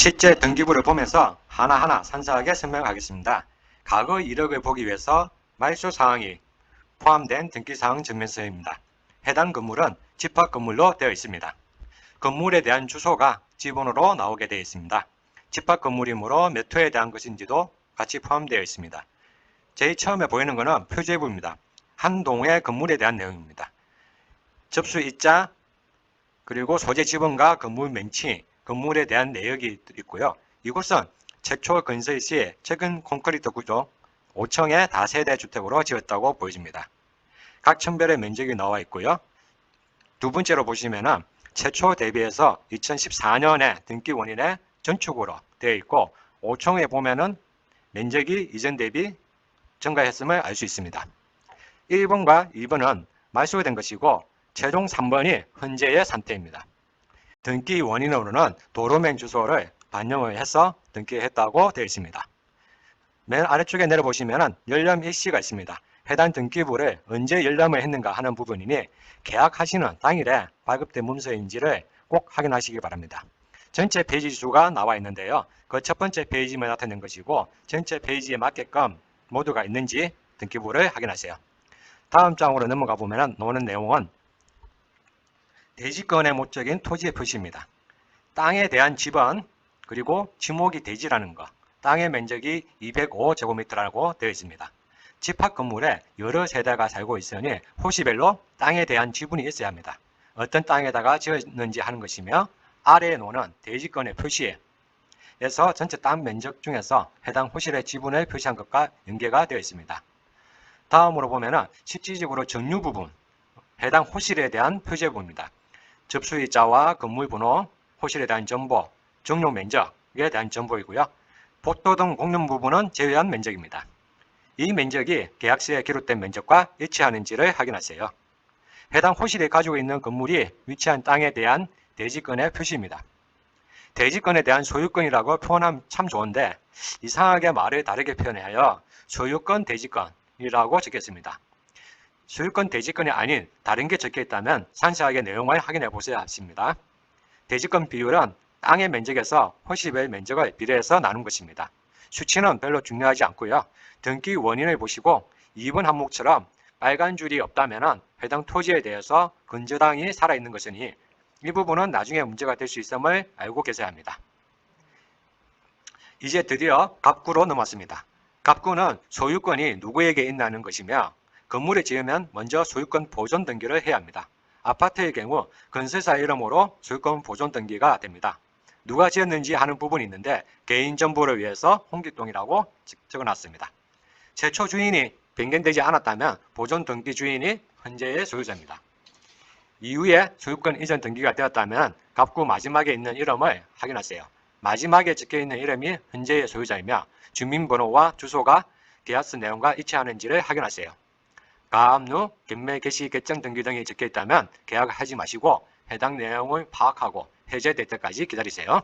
실제 등기부를 보면서 하나하나 산사하게 설명하겠습니다. 과거 이력을 보기 위해서 말소 사항이 포함된 등기사항 증명서입니다. 해당 건물은 집합 건물로 되어 있습니다. 건물에 대한 주소가 지번호로 나오게 되어 있습니다. 집합 건물이므로 몇 호에 대한 것인지도 같이 포함되어 있습니다. 제일 처음에 보이는 것은 표제부입니다. 한 동의 건물에 대한 내용입니다. 접수 일자, 그리고 소재 지번과 건물 명칭, 건물에 대한 내역이 있고요. 이곳은 최초 건설 시 최근 콘크리트 구조 5층의 다세대 주택으로 지었다고 보여집니다. 각 층별의 면적이 나와 있고요. 두 번째로 보시면은 최초 대비해서 2014년에 등기 원인의 전축으로 되어 있고 5층에 보면은 면적이 이전 대비 증가했음을 알 수 있습니다. 1번과 2번은 말소된 것이고 최종 3번이 현재의 상태입니다. 등기 원인으로는 도로명 주소를 반영을 해서 등기했다고 되어 있습니다. 맨 아래쪽에 내려보시면 열람 일시가 있습니다. 해당 등기부를 언제 열람을 했는가 하는 부분이니 계약하시는 당일에 발급된 문서인지를 꼭 확인하시기 바랍니다. 전체 페이지 수가 나와 있는데요. 그 첫 번째 페이지만 나타낸 것이고 전체 페이지에 맞게끔 모두가 있는지 등기부를 확인하세요. 다음 장으로 넘어가 보면 나오는 내용은 대지권의 목적인 토지의 표시입니다. 땅에 대한 지번 그리고 지목이 대지라는 것, 땅의 면적이 205제곱미터라고 되어 있습니다. 집합 건물에 여러 세대가 살고 있으니 호시별로 땅에 대한 지분이 있어야 합니다. 어떤 땅에다가 지었는지 하는 것이며 아래에 놓는 대지권의 표시에서 전체 땅 면적 중에서 해당 호실의 지분을 표시한 것과 연계가 되어 있습니다. 다음으로 보면은 실질적으로 정류 부분, 해당 호실에 대한 표제부입니다. 접수일자와 건물 번호, 호실에 대한 정보, 종료 면적에 대한 정보이고요. 복도 등 공용 부분은 제외한 면적입니다. 이 면적이 계약서에 기록된 면적과 일치하는지를 확인하세요. 해당 호실이 가지고 있는 건물이 위치한 땅에 대한 대지권의 표시입니다. 대지권에 대한 소유권이라고 표현하면 참 좋은데 이상하게 말을 다르게 표현하여 소유권 대지권이라고 적겠습니다. 소유권 대지권이 아닌 다른 게 적혀 있다면 상세하게 내용을 확인해 보셔야 하십니다. 대지권 비율은 땅의 면적에서 호시별 면적을 비례해서 나눈 것입니다. 수치는 별로 중요하지 않고요. 등기 원인을 보시고 2번 항목처럼 빨간 줄이 없다면 해당 토지에 대해서 근저당이 살아있는 것이니 이 부분은 나중에 문제가 될 수 있음을 알고 계셔야 합니다. 이제 드디어 갑구로 넘었습니다. 갑구는 소유권이 누구에게 있나는 것이며 건물을 지으면 먼저 소유권 보존 등기를 해야 합니다. 아파트의 경우 건설사 이름으로 소유권 보존 등기가 됩니다. 누가 지었는지 하는 부분이 있는데 개인정보를 위해서 홍길동이라고 적어놨습니다. 최초 주인이 변경되지 않았다면 보존 등기 주인이 현재의 소유자입니다. 이후에 소유권 이전 등기가 되었다면 갑구 마지막에 있는 이름을 확인하세요. 마지막에 적혀 있는 이름이 현재의 소유자이며 주민번호와 주소가 계약서 내용과 일치하는지를 확인하세요. 가압류, 경매 개시 결정 등기 등이 적혀 있다면 계약을 하지 마시고 해당 내용을 파악하고 해제될 때까지 기다리세요.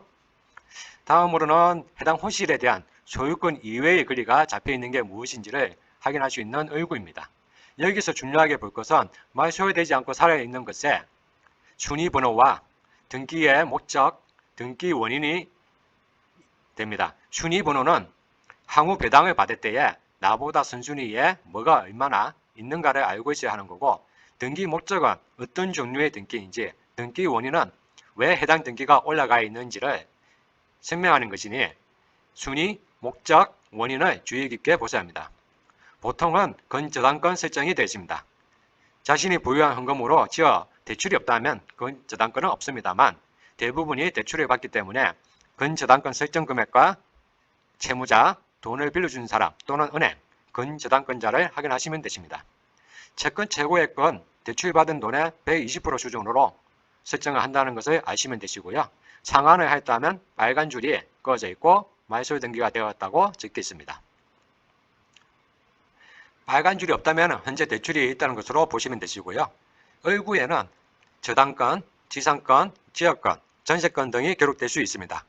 다음으로는 해당 호실에 대한 소유권 이외의 권리가 잡혀 있는 게 무엇인지를 확인할 수 있는 의구입니다. 여기서 중요하게 볼 것은 말 소유되지 않고 살아있는 것에 순위 번호와 등기의 목적, 등기 원인이 됩니다. 순위 번호는 항후 배당을 받을 때에 나보다 선순위에 뭐가 얼마나 있는가를 알고 있어야 하는 거고 등기 목적은 어떤 종류의 등기인지 등기 원인은 왜 해당 등기가 올라가 있는지를 설명하는 것이니 순위, 목적, 원인을 주의 깊게 보셔야 합니다. 보통은 건저당권 설정이 되어 있습니다. 자신이 보유한 현금으로 지어 대출이 없다면 건저당권은 없습니다만 대부분이 대출을 받기 때문에 건저당권 설정 금액과 채무자, 돈을 빌려준 사람 또는 은행, 건저당권자를 확인하시면 되십니다. 채권 최고액은 대출받은 돈의 120% 수준으로 설정을 한다는 것을 아시면 되시고요. 상환을 했다면 빨간 줄이 꺼져 있고 말소 등기가 되었다고 적혀 있습니다. 빨간 줄이 없다면 현재 대출이 있다는 것으로 보시면 되시고요. 얼구에는 저당권, 지상권, 지역권, 전세권 등이 기록될 수 있습니다.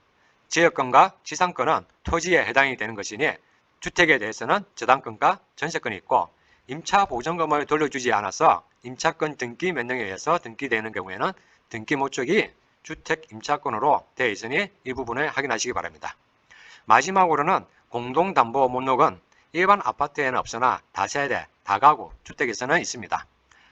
지역권과 지상권은 토지에 해당이 되는 것이니 주택에 대해서는 저당권과 전세권이 있고 임차 보증금을 돌려주지 않아서 임차권 등기 명령에 의해서 등기되는 경우에는 등기 목적이 주택 임차권으로 되어 있으니 이 부분을 확인하시기 바랍니다. 마지막으로는 공동담보 목록은 일반 아파트에는 없으나 다세대, 다가구, 주택에서는 있습니다.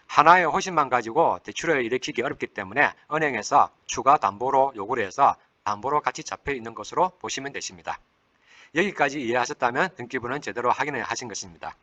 하나의 호신만 가지고 대출을 일으키기 어렵기 때문에 은행에서 추가 담보로 요구를 해서 담보로 같이 잡혀 있는 것으로 보시면 되십니다. 여기까지 이해하셨다면 등기부는 제대로 확인을 하신 것입니다.